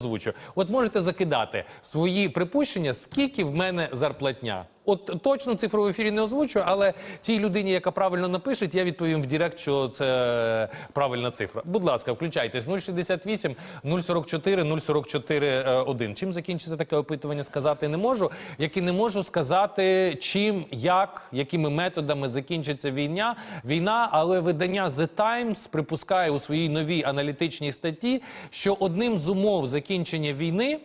озвучу. От можете закидати свої припущення, скільки в мене зарплатня. От точно цифру в ефірі не озвучу, але тій людині, яка правильно напише, я відповім в Директ, що це правильна цифра. Будь ласка, включайтесь 068 044 044 1. Чим закінчиться таке опитування, сказати не можу. Як і не можу сказати, чим, як, якими методами закінчиться війна. Війна, але видання The Times припускає у своїй новій аналітичній статті, що одним з умов закінчення війни.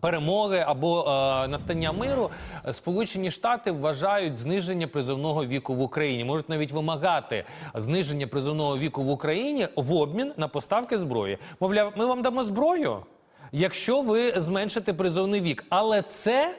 Перемоги або е, настання миру е, Сполучені Штати вважають зниження призовного віку в Україні. Можуть навіть вимагати зниження призовного віку в Україні в обмін на поставки зброї. Мовляв, ми вам дамо зброю, якщо ви зменшите призовний вік. Але це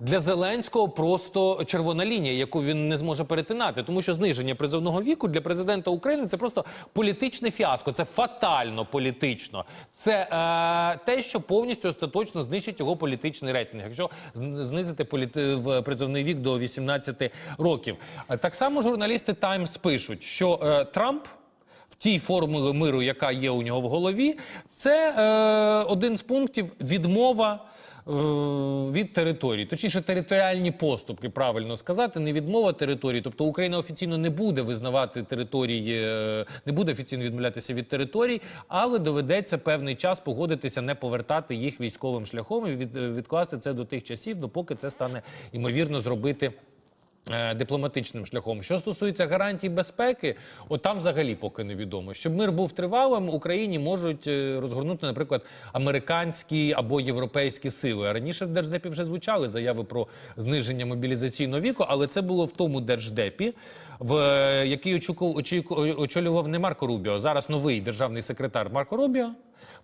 для Зеленського просто червона лінія, яку він не зможе перетинати, тому що зниження призовного віку для президента України це просто політичне фіаско, це фатально політично. Це е, те, що повністю остаточно знищить його політичний рейтинг, якщо знизити політи... призовний вік до 18 років. Е, Так само журналісти Таймс пишуть, що е, Трамп. В тій формулі миру, яка є у нього в голові, це е, один з пунктів відмова від території, точніше, територіальні поступки, правильно сказати, не відмова території. Тобто Україна офіційно не буде визнавати території, е, не буде офіційно відмовлятися від територій, але доведеться певний час погодитися не повертати їх військовим шляхом і від, відкласти це до тих часів, допоки це стане ймовірно зробити. Е, Дипломатичним шляхом, що стосується гарантій безпеки, от там взагалі поки невідомо. Щоб мир був тривалим, Україні можуть е, розгорнути, наприклад, американські або європейські сили. Раніше в держдепі вже звучали заяви про зниження мобілізаційного віку, але це було в тому держдепі, в е, який очіку- очіку- очолював не Марко Рубіо. Зараз новий державний секретар Марко Рубіо.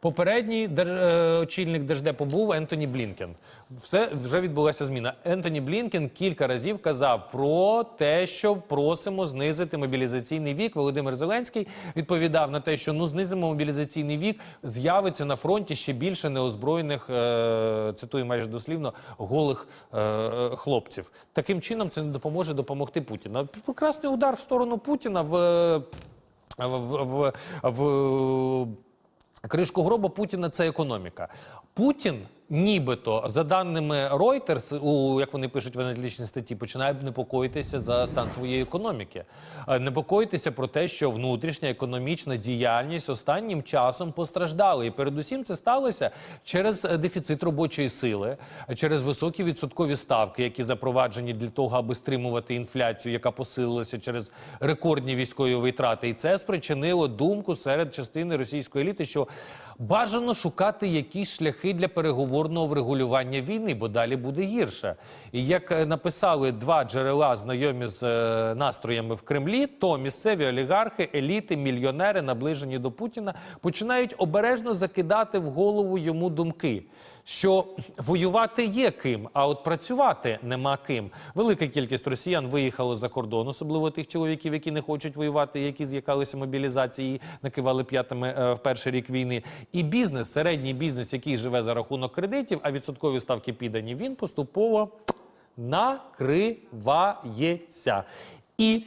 Попередній дер... е, очільник держдепу був Ентоні Блінкен. Все вже відбулася зміна. Ентоні Блінкен кілька разів казав про те, що просимо знизити мобілізаційний вік. Володимир Зеленський відповідав на те, що ну знизимо мобілізаційний вік, з'явиться на фронті ще більше неозброєних, е... цитую майже дослівно, голих е... е, хлопців. Таким чином це не допоможе допомогти Путіну. Прекрасний удар в сторону Путіна. В, в, в, в Кришку гроба Путіна це економіка. Путін, нібито, за даними Reuters, у як вони пишуть в аналітичній статті, починає непокоїтися за стан своєї економіки, Е, непокоїтися про те, що внутрішня економічна діяльність останнім часом постраждала. І передусім це сталося через е, дефіцит робочої сили, через високі відсоткові ставки, які запроваджені для того, аби стримувати інфляцію, яка посилилася через рекордні військові витрати. І це спричинило думку серед частини російської еліти, що бажано шукати якісь шляхи для переговорного врегулювання війни, бо далі буде гірше. І як е, написали два джерела, знайомі з е, настроями в Кремлі, то місцеві олігархи, еліти, мільйонери, наближені до Путіна, починають обережно закидати в голову йому думки. Що воювати є ким, а от працювати нема ким. Велика кількість росіян виїхало за кордон, особливо тих чоловіків, які не хочуть воювати, які з'якалися мобілізації, накивали п'ятами е, в перший рік війни. І бізнес, середній бізнес, який живе за рахунок кредитів, а відсоткові ставки піддані, він поступово накривається. І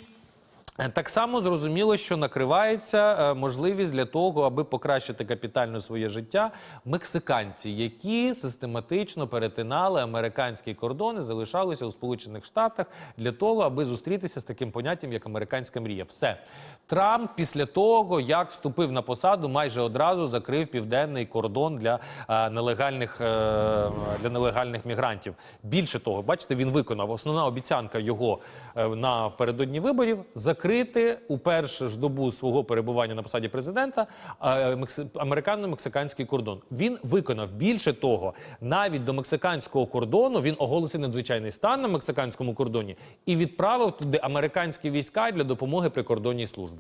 Так само зрозуміло, що накривається е, можливість для того, аби покращити капітально своє життя мексиканці, які систематично перетинали американські кордони, залишалися у Сполучених Штатах для того, аби зустрітися з таким поняттям, як американська мрія. Все Трамп після того, як вступив на посаду, майже одразу закрив південний кордон для е, нелегальних е, для нелегальних мігрантів. Більше того, бачите, він виконав основна обіцянка його е, напередодні виборів закрити у першу ж добу свого перебування на посаді президента мекси- американо-мексиканський кордон. Він виконав більше того, навіть до мексиканського кордону він оголосив надзвичайний стан на мексиканському кордоні і відправив туди американські війська для допомоги прикордонній службі.